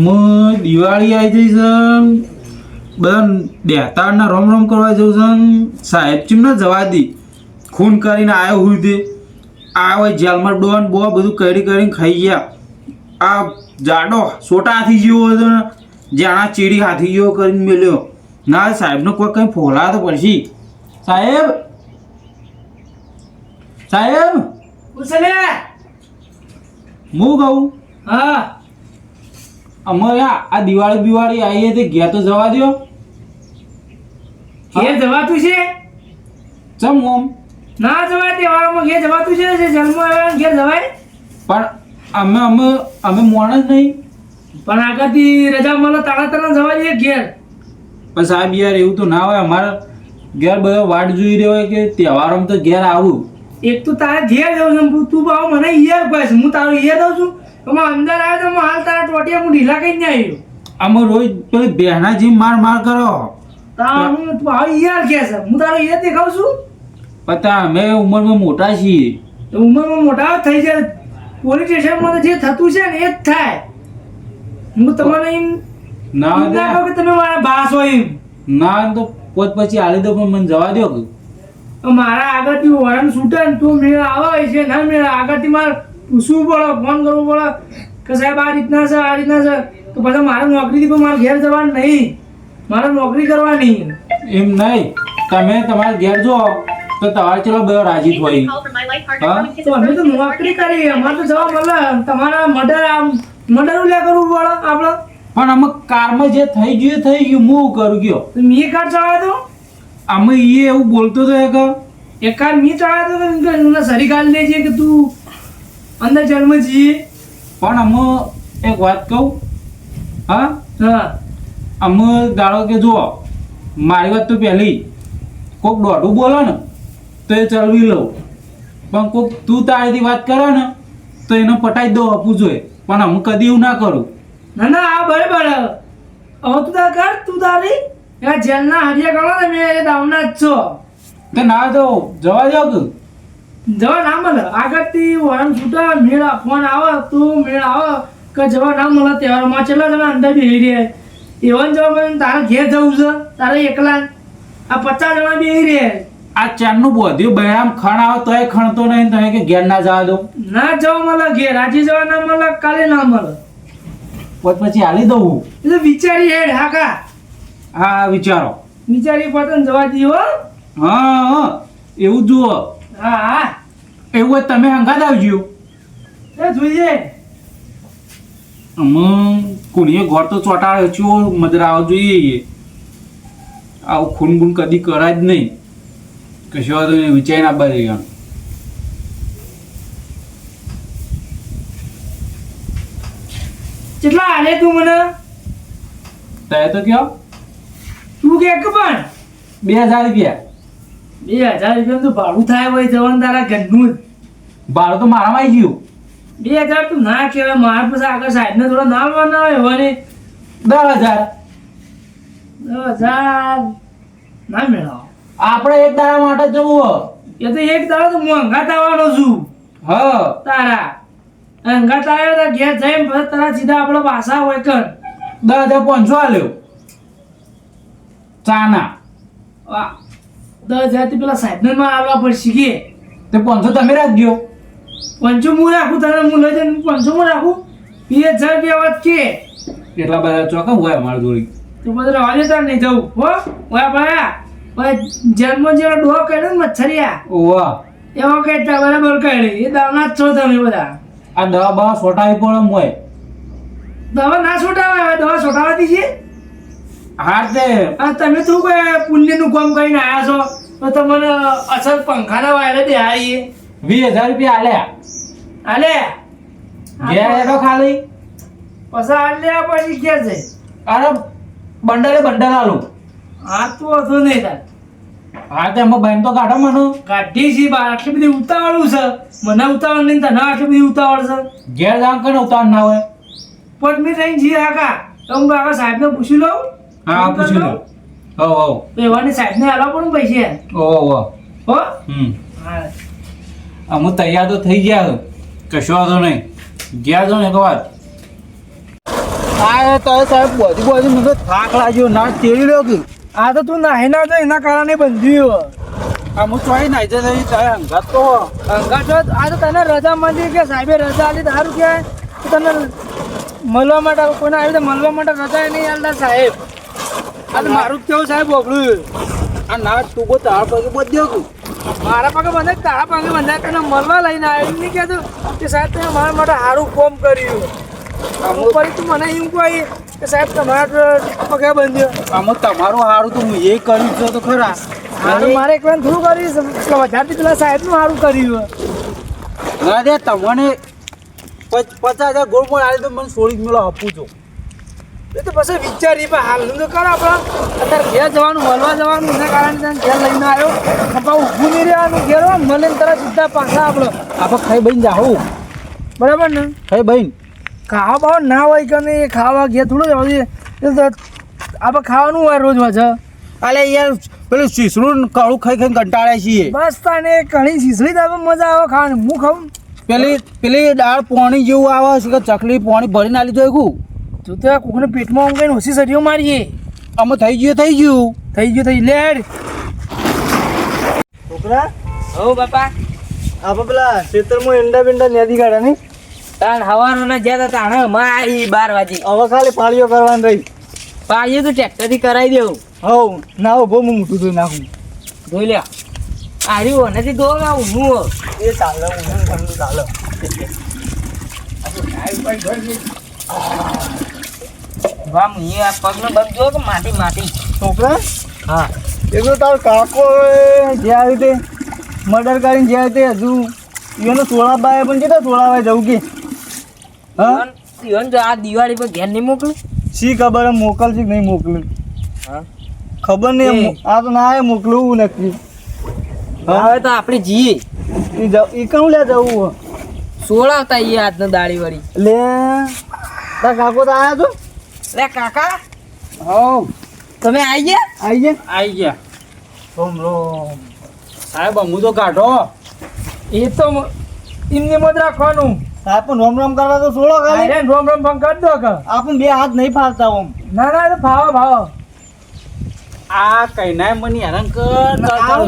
અમે દિવાળી આવી જઈ છે. બધા બેતાળના રોમ રોમ કરવા જવું છે. સાહેબ ચીમને જવા દી ખૂન કરીને આવ્યો હું તે. આ હોય જેલમાં ડોન બો બધું કરી કરીને ખાઈ ગયા. આ જાડો સોટા હાથી જેવો હતો ને જાણા ચીડી હાથી જેવો કરીને મેલ્યો. ના સાહેબનો કોઈ કંઈ ફોલા તો પડશે. સાહેબ! સાહેબ! હું કહું? હા. અમે આ દિવાળી દિવાળી બિવાળી હતી ઘેર તો જવા દો ઘેર જવાતું છે? ચમ ઓમ? ના જવાય તહેવારોમાં ઘેર જવાતું છે જન્મ આવ્યા ઘેર જવાય? પણ અમે અમે અમે મોણ જ નહીં. પણ આગળથી રજા મળે તારા તારા જવા દઈએ ઘેર. પણ સાહેબ યાર એવું તો ના હોય. અમારે ઘેર બધા વાટ જોઈ રહ્યો હોય કે તહેવારોમાં તો ઘેર આવું. એક તો તારે ઘેર જવું છે તું ભાવ મને ઈયર કહેશ હું તારું ઈયર દઉં છું. તો હું અંદર આવ્યો તો હું હાલ તારા ટોટિયા હું ઢીલા કઈ નહીં આવ્યો. અમે રોજ પેલી બહેના જેમ માર માર કરો. તારું તું આવી યાર કે છે? હું તારો ઈયર દેખાવ છું? પતા અમે ઉંમરમાં મોટા છીએ. તો ઉંમરમાં મોટા થઈ જાય. પોલીસ સ્ટેશનમાં તો જે થતું છે ને એ જ થાય. હું તમને એમ ના એમ ના કે તમે મારા બાસ હોય એમ. ના તો પોત પછી આલી દો પણ મને જવા દો. કે મારા આગળથી વરણ છૂટે ને તું મેળ આવે છે ના મેળા આગળથી મારે પૂછવું પડે ફોન કરવો પડે કે સાહેબ આ રીતના છે આ રીતના છે. તો પછી મારે નોકરીથી પણ મારે ઘેર જવાનું નહીં. મારે નોકરી કરવાની. એમ નહીં. તમે તમારા ઘેર જો તો તમારે ચલો બધો રાજી થોઈ હા? તો અમે તો નોકરી કરી અમારે તો જવા મળે. તમારા મર્ડર આમ મર્ડર ઉલ્યા કરવું પડે આપણે. પણ અમે કારમાં જે થઈ ગયું એ થઈ ગયું. હું કરું ગયો તો મી કાર ચલાવ્યો તો? અમે એ એવું બોલતો હતો એક એક કાર મી ચલાવ્યો તો સરી ગાલી છે કે તું અંદર જન્મજી. જઈએ પણ અમે એક વાત કહું. હા હા અમે ગાળો કે જુઓ મારી વાત તો પહેલી. કોક દોઢું બોલો ને તો એ ચલવી લઉં. પણ કોક તું તારીથી વાત કરે ને તો એને પટાઈ દો આપવું જોઈએ પણ હું કદી એવું ના કરું. ના ના આ બરાબર. હવે તું તાર કર તું તારી. એ જેલના હરિયા ગણો ને મેં એ દાવના જ છો. તો ના તો જવા કે જવા ના મળે. આગળથી વરણ છૂટા મેળ ફોન આવે તું મેળ આવે કે જવા ના મળે તહેવારમાં. છેલ્લા જણા અંદર બી રહ્યા. એવન જવા મને તારે ઘેર જવું છે. તારે એકલા આ પચાસ જણા બી રહ્યા. આ ચારનું બોધ્યું બહેરામ ખણ આવે તોય ખણતો નહીં તમે કે ઘેર ના જવા દો. ના જવા મળે ઘેર. આજે જવા ના મળે કાલે ના મળે. પોત પછી હાલી દઉં એટલે વિચારી હેડ હાકા હા વિચારો. વિચારી પતંગ જવા હો. હા હા. એવું જુઓ. હા. હા એવું હોય તમે હંગાત આવજો. એ જોઈએ. અમે કોણીએ ઘર તો ચોટાડ્યો છો મદરાવ જોઈએ આવું ખૂન ગુણ કદી કરાય જ નહીં. કશો વાત વિચારી ના આપવા જઈએ કેટલા આલે તું મને? તે તો કયો? તું કે પણ બે હજાર રૂપિયા. બે હજાર રૂપિયા તો ભાડું થાય હોય જવાનું તારા ઘરનું જ. ભાડું તો મારામાં આવી ગયું. બે હજાર તું ના કહેવાય મારા પાસે આગળ સાહેબને થોડો ના ના હોય વળી દસ હજાર. દસ હજાર ના મેળવો. આપણે એક દાડા માટે જવું એ તો એક દાડા તો હું અંગાત આવવાનો છું. હ. તારા. અંગાત આવ્યો તો ઘેર જઈને પછી તારા સીધા આપણે પાછા હોય કર દસ હજાર પાંચસો આલ્યો. ચાના. આ દસ હજારથી પેલા સાહેબને માં આવવા પડશે કે. તે પાંચસો તમે રાખજો. પંચો હું રાખું? તને હું લઈ જઈને પંચો હું રાખું? બે હજાર રૂપિયા વાત કે. એટલા બધા ચોકા હોય અમારી જોડી. તો બધું રવા દે તાર નહીં જવું. હો? ઓયા ભાયા જન્મ જેવો ડોહ કર્યો ને મચ્છરિયા. ઓવા એવો કહેતા બરાબર કરી એ દાવના જ છો તમે બધા. આ દવા બવા સોટાવી પડે મોય દવા ના છોટાવે દવા છોટાવાતી છે? હા તે. આ તમે શું કોઈ પુણ્યનું કામ કરીને આવ્યા છો? તો તમને અસર પંખાના વાયરે દે હારીએ વીસ હજાર રૂપિયા આલ્યા. હાલે ઘેર એનો ખાલી? પછી લેવા પછી ઘેર છે અરે બંડલે બંડલ આલું. આ તો હતો નહીં તાર હા તે એમાં બહેન તો કાઢો મને. કાઢી છે બાર આટલી બધી ઉતાવળું છે. મને ઉતાવળ નહીં તને આટલી બધી ઉતાવળ છે. ઘેર જાણ કરીને ઉતાવળ ના હોય? પણ મેં થઈને જી હાકા તો હું કાકા સાહેબને પૂછી લઉં. હા પૂછી લો? હો હો એવાની સાહેબને હાલવા પણ પૈસે ઓ હો હો? હમ. તૈયાર તો થઈ ગયા કશો વાંધો નહીં. ગયા તો ને એક વાત આ તો સાહેબ બધી બધી મને થાક લાગ્યો ના તેડી લ્યો કે? આ તો તું નાહી ના તો એના કારણે બંધ્યું આ હું ચોઈ નાઈ તારે હંગાત તો અંગાતો આ તો તને રજા મળી કે સાહેબે રજા આલી તારું કે તને મળવા માટે કોઈને આવી તો મળવા માટે રજા નહીં આલતા સાહેબ. તો મારું કેવું સાહેબ બોકડું. આ ના બો તાર પગે બધ્યો કે મારા પગે બંધાય કે તારા પગે બંધાય તને મળવા લઈને આવ્યો નહીં કહેતું કે સાહેબ તમે મારા માટે સારું કોમ કર્યું. અમુક તું મને એમ કહી કે સાહેબ તમારા પગે બંધ્યો આમાં તમારું સારું તો હું એ કર્યું છે તો ખરા. મારે એક વાર થોડું કર્યું વધારથી પેલા સાહેબનું સારું કર્યું ના દે તમને પચાસ હજાર ગોળ પણ આવી તો મને સોળી જ મેળો આપું છું. એ તો પછી વિચારી પણ હાલનું તો કરો આપણે અત્યારે ઘેર જવાનું મળવા જવાનું એના કારણે તને ઘેર લઈને આવ્યો. પપ્પા ઊભું નહીં રહેવાનું ઘેર મળે ને તરત સીધા પાછા આપણે આપણે ખાઈ બહીને જાઉં બરાબર ને? ખાઈ બહીને ખાવા બાવા ના હોય કે નહીં ખાવા ઘેર થોડું જ આવશે આપણે ખાવાનું હોય રોજ પાછા. અલે યાર પેલું શીસરું ને કળું ખાઈ ખાઈને કંટાળ્યા છીએ. બસ તને ઘણી શીસડી તો મજા આવે ખાવાની. હું ખાઉં? પેલી પેલી દાળ પોણી જેવું આવે છે કે ચકલી પોણી ભરીને તો એકું તું તો કોકને પેટમાં ઊંઘાઈને ઓછી સડીઓ મારીએ. અમે થઈ ગયું થઈ ગયું. થઈ ગયું થઈ લેડ છોકરા? હો બાપા. આપણે પેલા ખેતરમાં ઈંડા બિંડા નેદી કાઢ્યા નહીં? તાણ હવારના જ્યાં હતા તાણે માં આવી બાર વાજી હવે ખાલી પાળીઓ કરવાની રહી. પાળીઓ તો ટ્રેક્ટરથી કરાવી દેવું. હવ ના હો બહુ મોટું ધોઈ નાખું. જોઈ લે આર્યું નથી દોગ આવું હું એ ચાલે હું ઠંડુ ચાલે. વામ એ આ પગનો બંધ કે માટી માટી. છોકરા હા. એ તાર કાકો જે આવી તે મર્ડર કરીને જે આવી તે હજુ એનો સોળા બાય પણ કેટલા સોળાવા જવું કે? હા? ઈવન- જો આ દિવાળી પર ઘેર નહીં મોકલું? શી ખબર મોકલશે કે નહીં મોકલું? હા. ખબર નહીં. આ તો ના મોકલવું નક્કી. હવે તો આપણે જઈએ. એ કણ લે જવું? સોળા આવતા એ આજનો દાળી વાળી લે. તાર કાકો તો આયા છો લે કાકા. હો તમે આવી ગયા? આઈ ગયા? આવી ગયા. રોમ રોમ. સાહેબ હું તો કાઢો. એ તો એમની મત રાખવાનું. સાહેબ પણ રોમ રોમ કરવા તો સોળો ખાલી. રોમ રોમ ભંગ કરી દો કે આપણ બે હાથ નહીં ફાવતા ઓમ. ના ના એ તો ભાવો ફાવો. આ કઈ ના મને હેરાન કર.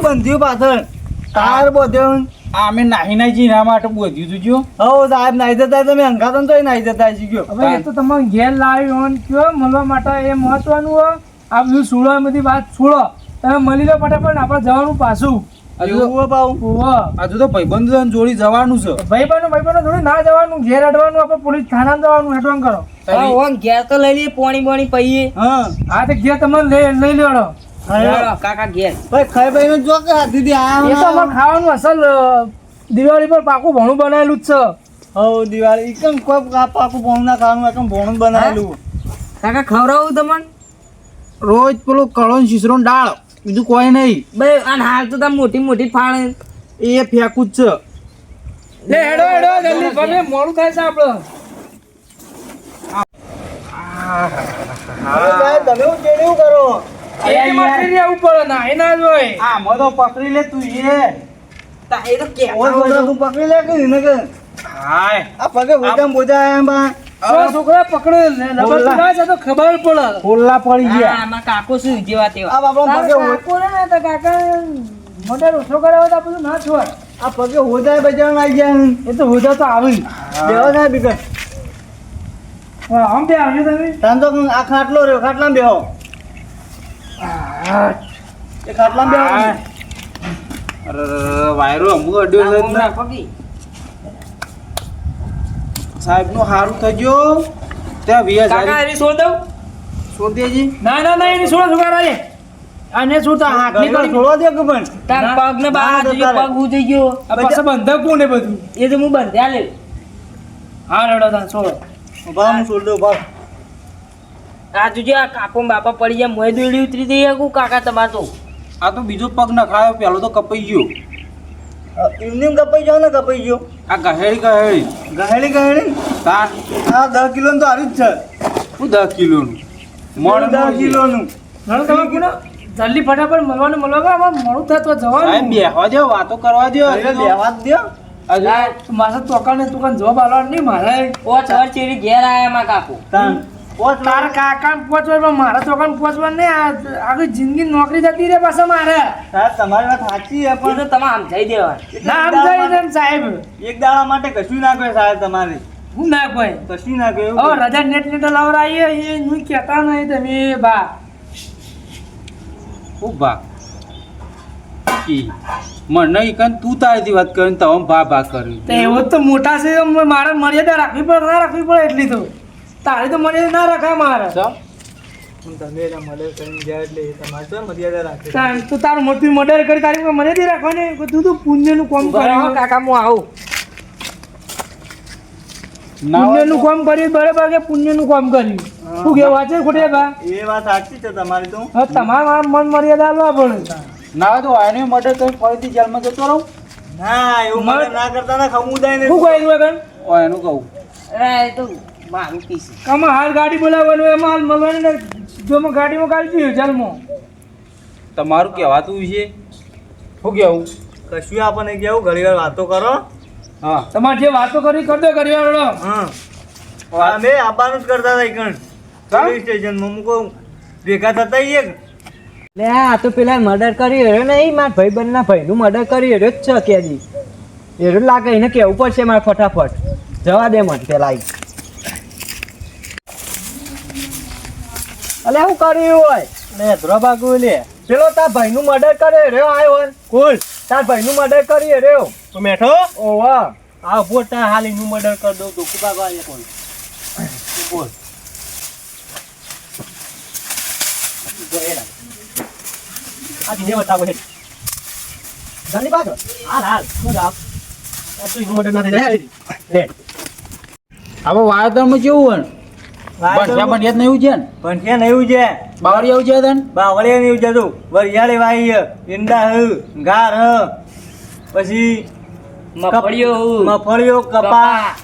બંધ્યું પાછળ. તાર બધું. અમે નાહી નાહી જઈને આ માટે બોધી તું જો હો. સાહેબ નાહી જતા તમે હંગાતો તો નાહી જતા હશી ગયો. હવે એ તો તમે ઘેર લાવી ઓન કયો મળવા માટે એ મહત્વનું હો. આ બધું સુળો બધી વાત સુળો. તમે મળી લો ફટાફટ આપણે જવાનું પાછું. હજુ. તો ભાઈબંધો જોડી જવાનું છે. ભાઈ બનો ભાઈ બનો ના જવાનું ઘેર અડવાનું આપણે પોલીસ થાના જવાનું હેડવાન કરો. ઓન ઘેર તો લઈ લઈએ પોણી બોણી પહીએ હા. હા તો ઘેર તમે લઈ લઈ લેવાનો. કાકા ઘેર. ભાઈ ખાઈ ભાઈ જો કે દીદી એ તો અમારે ખાવાનું અસલ દિવાળી પર પાકું ભણું બનાવેલું જ છે. હવ દિવાળી. કોઈ પાકું ભણું ના ખાવાનું એકમ ભણું બનાવેલું કાકા ખવડાવું તમને? રોજ પેલો કળો ને શીસરો દાળ. બીજું કોઈ નહીં. બે અને હાલ તો તમે મોટી મોટી ફાળ. એ ફેંકું જ છે. લે હેડો હેડો જલ્દી ભલે મોડું થાય છે આપણે તમે હું કેવું કરો. એ માટે રહેવું પડે ના એ જ હોય. આ મો તો પકડી લે તું એ. તા એ તો કે ઓય તું પકડી લે કે હાય. આ પગે બોજામ બોજા આયા બા. છોકરા છોકરા પકડે ને તો ના ખબર પડે. ખોલ્લા પડી ગયા. કાકો શું જેવા તેવા. આ બાપા પગે હો- ને તો કાકા મોઢે ઓછો કરાવે તો બધું ના છોડ આ પગે હોજાય બજાર આવી ગયા એ તો હોજા તો આવી. સાહેબ બીકર આમ બે આવ્યો તમે? તાન તો આ ખાટલો રહ્યો ખાટલામાં બેહો. એ વાયરો અડ્યો છે જ ને. સાહેબનું સારું થજો ત્યાં વીસ કાકા એની છોડ દઉં? સોદેજી ના ના ના એની છોડો છોકરા શું તો દે કે પણ? તાર પગ ને બહાર તારે. પગ ગયો. આ પાછા બંધક કોને બધું? એ તો હું બંધ્યા લે. હા રડો તા છોડો ઊભા હું છોડ દઉં ઊભા આ જે આ કાપો બાપા પડી જાય મોય દોડી ઉતરી જઈ શકું કાકા તમાર તો? આ તો બીજો પગ નખાયો પેલો તો કપાઈ ગયો. ઇવનિંગ કપાઈ જાવ ને કપાઈ ગયો? આ ગહેડી ગહેડી ગહેડી ગહેડી તાર આ દસ કિલો તો હારી જ છે. શું દસ કિલોનું? મોડ દસ કિલોનું. રડો તમે કીધું જલ્દી ફટાફટ મળવાનું મળવા આમાં મોડું થાય તો સાહેબ જવાનું બેહવા દો વાતો કરવા દો બેહવા જ દો મારે તોકાને તું કાન જવાબ આલવાનો નહીં મારે. ઓ ચર ચેરી ઘેર આયા માં કાકો. તારા કાકા પહોંચવા પણ મારા છોકરાને પહોંચવા ને આખી જિંદગી નોકરી જતી રે પાછા મારે. સાહેબ તમારી વાત સાચી છે પણ તમે આમ થઈ દેવા ના સમજાઈ દે સાહેબ. એક દાડા માટે કશું ના કહે સાહેબ તમારે. હું ના કહે કશું ના કહે હવે રજા નેટ નેટ લવરાઈએ એ હું કહેતા નહીં તમે બા. ખૂબ બા. મને ઈકન તું તારીથી વાત કરીને તમે ભા ભા કરી. તો એવો તો મોટા છે તો મારે મર્યાદા રાખવી પડે ના રાખવી પડે એટલી તો. તારી તો મને ના રખાય મારે. તમે એના કરીને એટલે તમારે તો મર્યાદા રાખે. તો તારું મોટું મર્ડર કરી તારી કોઈ મર્યાદા રાખવાની? તું તો પુણ્યનું કામ બરાબર કાકા હું આવું. પુણ્યનું કામ કર્યું બરાબર કે પુણ્યનું કામ કર્યું? શું કેવું વાંચે ખોટે બા એ વાત સાચી છે તમારી તો. હવે તમારા મન મર્યાદા આલવા પડે. ના તો આને મર્ડર કરી ફરીથી જેલમાં જતો રહું? ના એવું મર- ના કરતા ના ખમુદાય ને શું કહ્યું એનું કહું. એ તો. મારું પીસ. આમાં હાલ ગાડી બોલાવવાનું એમાં હાલ મળવાની ને જો મેં ગાડીમાં ગાડી દીધું જલમો તમારું કહેવાતું છે. શું કહેવું? કશું આપણને કહેવું ઘણી વાર વાતો કરો. હા. તમારે જે વાતો કરી કરજો ઘણી વાર હા. અમે આવવાનું જ કરતા હતા ઈકણ. પોલીસ સ્ટેશનમાં હું કહું ભેગા થતા એક લે આ તો પેલા મર્ડર કરી રહ્યો ને એ મારા ભાઈ બંધના ભાઈનું મર્ડર કરી રહ્યો જ છે કેજી એરો લાગે એને કેવું પડશે મારે ફટાફટ. જવા દે મને પેલા અલે હું કર્યું હોય? લે ધ્રોબાગુ લે. પેલો તાર ભાઈનું મર્ડર કરે રહ્યો આવ્યો હોય. કોણ તાર ભાઈનું મર્ડર કરી રહ્યો. તો મેઠો વાહ. આ પોતા હાલ એનું મર્ડર કરી દઉં તો કુબા ભાઈ કોણ બોલ આ દીને બતાવો હે. પાછો હાલ હાલ. શું આ તો મર્ડર ના થઈ જાય લે. હવે વાયતરમાં કેવું હોય? ભણ્યા ભણ્યા નહીં છે ને પણ છે ને એવું છે બાવળી તને બાવળિયા ને? એવું છે તું વરિયાળી વાઈ ઈંડા હ ગાર હ પછી મફળીઓ મફળીઓ કપા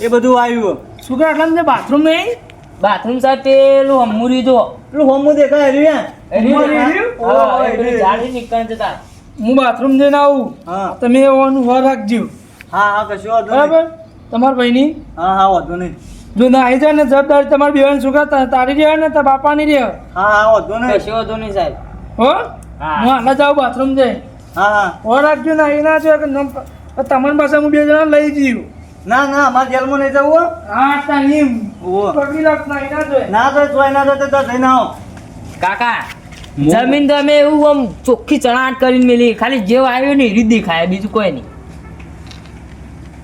એ બધું આવ્યું. શું કે આટલા બાથરૂમ નહીં? બાથરૂમ સાથે પેલું હમુરી રીધો પેલું હોમું દેખાય રહ્યું હે? નીકળ જતા. બાથરૂમ જઈને આવું. હા. તમે એવાનું વાર રાખજો. હા હા કશું નહીં. બરાબર? તમારા ભાઈની? હા હા વાંધો નહીં. જો ના આવી જાય ને જવાબદારી તમારી બેન છોકરા તારી રહ્યા ને તારા બાપાની રહ્યા હા હા ઓ નહીં. કશો ધોની નહીં સાહેબ. હો? હા. હું હાલ જાઉં બાથરૂમ જઈ. હા હા. વાર રાખજો ને અહીં ના જો કે તમારી પાસે હું બે જણા લઈ જઈશું. ના ના અમારે જેલમાં નહીં જવું હો. હા તાલીમ. પકડી રાખ ના ના જોય ના તો તોય ના જોય તો જઈ આવો. કાકા જમીન તો અમે એવું આમ ચોખ્ખી ચણાટ કરીને મેલી. ખાલી જેવું આવ્યું ને રીત દેખાય બીજું કોઈ નહીં.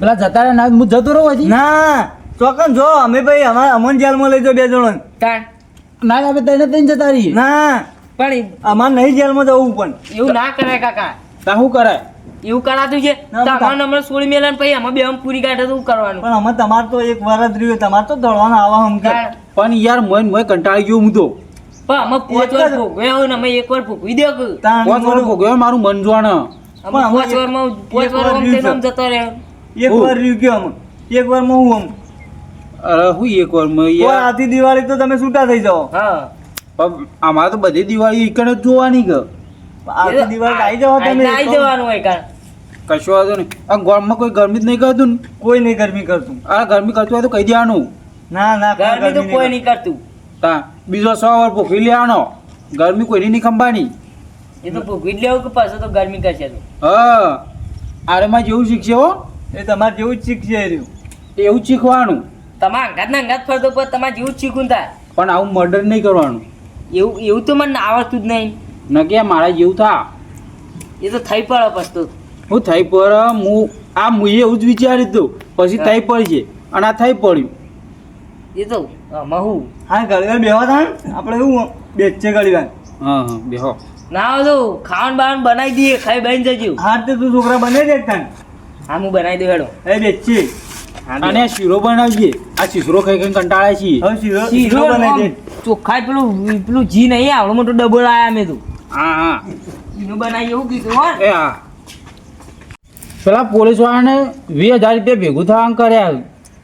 પેલા જતા રહ્યા ના હું જતો રહું હજી? ના. ચોકન જો અમે ભાઈ અમારે અમન જેલમાં લઈ જો બે જણો ના આપણે તને તઈને જતા રહી ના. પણ અમારે નહીં જેલમાં જવું પણ. એવું ના કરાય કાકા. તા શું કરાય? એવું કરાતું છે? તમારે હમણાં સોળી મેલા પછી અમે બે પૂરી કાઢે તો કરવાનું? પણ અમે તમારે તો એક વાર જ રહ્યું તમારે તો દોડવાનું આવા હમ પણ યાર મોય મોય કંટાળી ગયો હું તો. પણ અમે પાંચ વાર ભોગવ્યા હોય ને અમે એક વાર ભોગવી દે પાંચ વાર ભોગવ્યો મારું મન અમે પાંચ વારમાં પાંચ એક વાર જતો રહ્યો. એક વાર રહ્યું ગયો અમે? એક વાર હું આમ? અરે હું એક વારમાં આથી દિવાળી તો તમે છૂટા થઈ જાઓ. હા. પણ અમારે તો બધી દિવાળી ઈકણ જ જોવાની કે? આથી દિવાળી આવી જવા તમે આવી જવાનું હોય કારણ કશું વાંધો નહીં. આ ગોળમાં કોઈ ગરમી જ નહીં કરતું ને? કોઈ નહીં ગરમી કરતું. આ ગરમી કરતું હોય તો કહી દેવાનું. ના ના ગરમી તો કોઈ નહીં કરતું. તા બીજો સો વાર ભોગવી લેવાનો ગરમી કોઈની નહીં ખંભાની એ તો ભૂખી જ લેવું કે પાછો તો ગરમી કરશે તો. હા. આરેમાં જેવું શીખશે હો. એ તમારે જેવું જ શીખશે એવું જ શીખવાનું. તમારા અંગાત ના અંગાત ફરતો પણ તમારે જેવું જ શીખવું થાય પણ આવું મર્ડર નહીં કરવાનું. એવું એવું તો મને આવડતું જ નહીં. ન કે મારા જેવું થા. એ તો થઈ પડે પછી તો હું થઈ પડે હું આ મુએ એવું જ વિચાર્યું હતું પછી થઈ પડી છે. અને આ થઈ પડ્યું. એ તો મહુ હું? હા ઘડી વાર બેહવા થાય ને, આપણે એવું બેચે ઘડી વાર હા હા બેહો. ના આવે તો ખાવાનું બાવાનું બનાવી દઈએ ખાઈ બની જજો. હા તે તું છોકરા બનાવી દે થાય હા હું બનાવી દઉં હેડો. એ બેચી અને શીરો બનાવીએ. આ શીરો ખાઈ ખાઈ કંટાળે છીએ. હવે શીરો શીરો શીરો બને છે ચોખ્ખા પેલું પેલું જી નહીં આવડો મોટો ડબલ આયા મેં તો. હા હા. શીરો બનાવી એવું કીધું હો એ હા. પેલા પોલીસ વાળાને વીસ હજાર રૂપિયા ભેગું થવાનું કર્યા.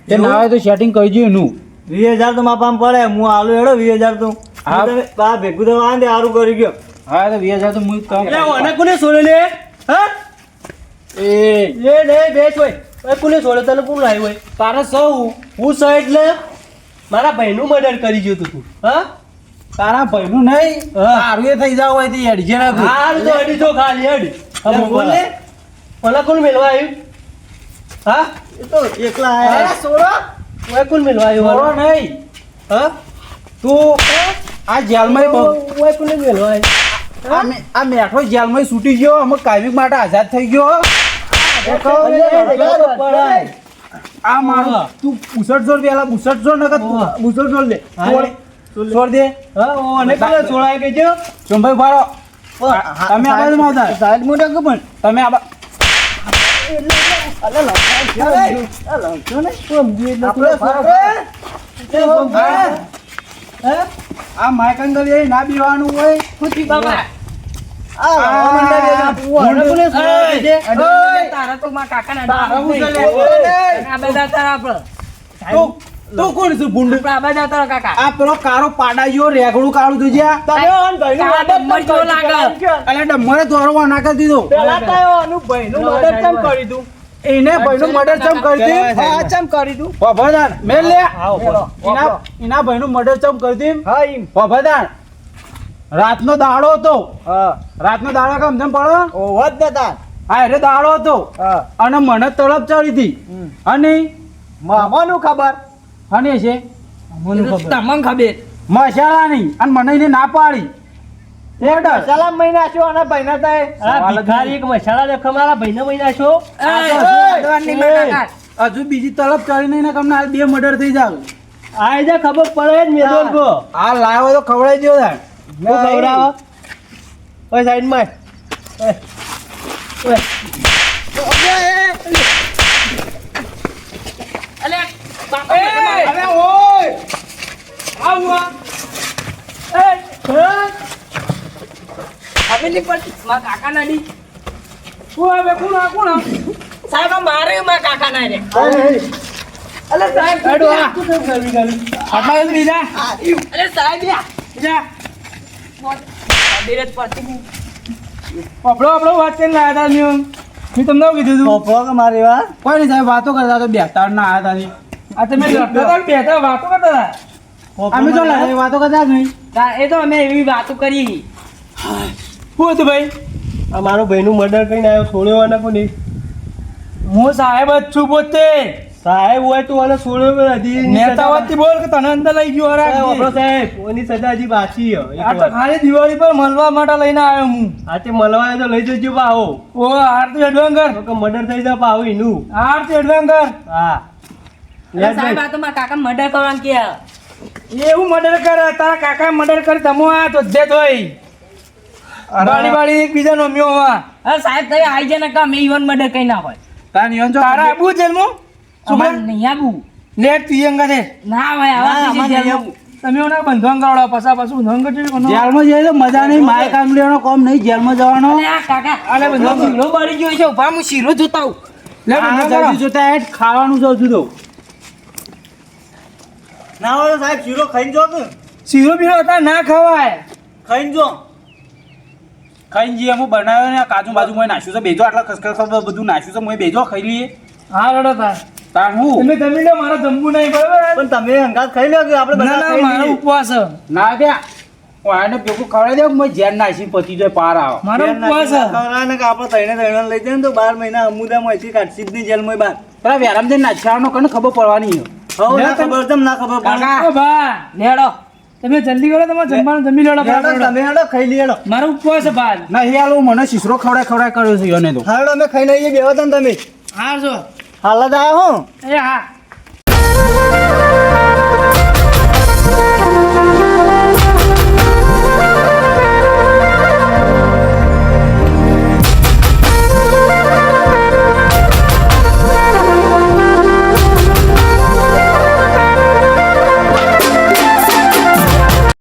તે ના આવે તો સેટિંગ કરી દઉં એનું. વીસ હજાર તો મારા પામ પડે. હું આલુ હેડો વીસ હજાર તો. હા. ભેગું થવા આવે સારું કરી ગયો. હા તો વીસ હજાર તો હું કોને છોડે લે? હા? એ. લે નહીં બેચ હોય કોને છોડે તને કોણ લાવ્યું હોય? તારે સૌ હું સહ એટલે મારા ભાઈનું મર્ડર કરી ગયું તું. હા? તારા ભાઈનું નહીં? તારું એ થઈ જાવ હોય તો હેડજે ના હાલ તો અડી તો ખાલી અડી બોલે ઓલા કોણ મેળવા આવ્યું? હા? એ તો એકલા આયા. સોરો. ઓય કોણ મેળવા આવ્યું નહીં. હા? તું આ જેલમાં ઓય કોણ મેળવા આવ્યું? આ મેઠો જેલમાં છૂટી ગયો. અમે કાયમિક માટે આઝાદ થઈ ગયો. આ મારો તું ચંભાઈ બારો તમે આ બાજુમાં આવતા સાઈડ મોટા કે પણ તમે આ બા- આ માઇક અંગલ એ ના બીવાનું હોય. તારા તો મારા કાકાના તારા હું નહીં. ચાલે? આ બધા તારા આપણે તું તું કોણ છે ભૂંડ? આપણા આ કાકા. આ પેલો કારો પાડાયો રેગડું કાળું તું જ્યાં કાળા ડમ્બર જેવો લાગે. અલે ડમરે દોરવા ના કરી દીધો. એને ભાઈનું મર્ડર ચમ કરી દી હા, ચમ કરી દઉં. ભભદાન મેલ લે. આવો, બોલો. એના એના ભાઈનું મર્ડર ચમ કરી દી ભભદાન રાતનો દાડો હતો. રાતનો દાડો કેમ? જેમ પડો? હા એટલે દાડો હતો. અને મને તળપ ચડી હતી. અને? મામાનું ખબર. અને છે? તમામ તમને ખબર. મસાલા નહીં અને મને એને ના પાડી. મસાલા મહિના છો અને ભાઈના થાય આ ભિખારી એક મસાલા દેખો મારા ભાઈના મહિના છો. હજુ બીજી તલબ ચડી નહીં ને તમને હાલ બે મર્ડર થઈ જાવ. આ જે ખબર પડે જ મેં કો આ લાવ્યો તો ખવડાવી દો હું ખવડાવો ઓય સાઈડમાં ઓય. અલે, બાપા, અરે ઓય! હવેલી પર મારા કાકાના ડી. કોણ આવે? કોણ આ? કોણ? સાહેબ મારે મારે કાકા ના રે. અલે સાહેબ આ. આટલા જ. બીજા અરે સાહેબ જા. ખબર જ પડતી નહીં. પપડો પપડો વાત કરીને લાયા હતા મેં મેં તમને કીધું હતું પોપડો કે મારી વાત? કોઈ નહીં સાહેબ વાતો કરતા તો બેતાળ ના આવ્યા હતા આ તમે લડતા હતા ને વાતો કરતા હતા. અમે તો લડાઈ વાતો કરતા જ નહીં. એ તો અમે એવી વાતો કરી. શું હતું ભાઈ? આ મારો ભાઈનું મર્ડર કરીને આવ્યો છોડ્યો અને કોની? હું સાહેબ જ છું પોતે. સાહેબ હોય તો આને સોળો નથી નેતા વતી બોલ કે તને અંદર લઈ ગયો આપણો રાખજે. સાહેબ ઓની સજા હજી બાકી હે આ તો ખાલી દિવાળી પર મળવા માટે લઈને આવ્યો હું. આ તે મળવા તો લઈ જજો પાહો. ઓ એડવેન્ચર તો કે મર્ડર થઈ જાય પાહો એનું. તો એડવાંગર. હા. અરે સાહેબ આ તો મારા કાકા મર્ડર કરવાનું કે એવું મર્ડર કરે તારા કાકા મર્ડર કરી તમો આ તો જે તોય બાળી બાળી એકબીજા નો મ્યો હા સાહેબ તમે આવી જાય ને કામ એ ઈવન મર્ડર કઈ ના હોય તાર ઈવન જો તારા આબુ જેલમાં? અમારે નહીં આવું. લેટ તિયંગા છે. ના હોય આવા ના, બીજી અમારે જેલમાં. તમે ઓના બંધવાન કરાવડા પસા પાછું બંધવાન કરજો જેલમાં જઈએ તો મજા નહીં માય કાંગલીઓનો કોમ નહીં જેલમાં જવાનો. કાકા. અલે બધો શીરો બળી ગયો છે ઊભા હું શીરો જોતા આવું. લે આ બંધવાન જલ્દી કરો. જોતા હેડ ખાવાનું જોતું તો ના હોય સાહેબ શીરો ખાઈને જો શીરો બીરો હતા ના ખવાય. ખાઈને જો. ખાઈને જઈએ હું બનાવ્યો ને કાજુ બાજુ મેં નાખ્યું છે બેજો આટલા ખસખસ બધું નાખ્યું છે મેં બેજો ખાઈ લઈએ. હા રડો તાર. તાર હું તમે જમી લો મારે જમવું નહીં બરાબર? પણ તમે અંગાત ખાઈ લો કે આપણે બધા ના મારો ઉપવાસ. ના ત્યાં આને ભેગું ખવડાવી દઉં મેં જેન નાખી પતી જાય પાર આવે. મારો ઉપવાસ. ખવડાવે કે આપણે ત્રણે ત્રણે લઈ જાય ને તો બાર મહિના જેલમાં પેલા વેરામ જઈને નાખ્યાનો કને ખબર પડવાની. ના તમે- ખબર તમને ના ખબર પડે. બા લેડો તમે જલ્દી કરો તમારે જમવાનું જમી લેડો તમે હેડો ખાઈ લેડો મારો ઉપવાસ છે ભાઈ નહીં હાલ મને શીશરો ખવડાય ખવડાય કર્યો છે યોને તો. હેડો અમે ખાઈ લઈએ બેવા તમે હા જો હાલ જ આવ્યો હું. એ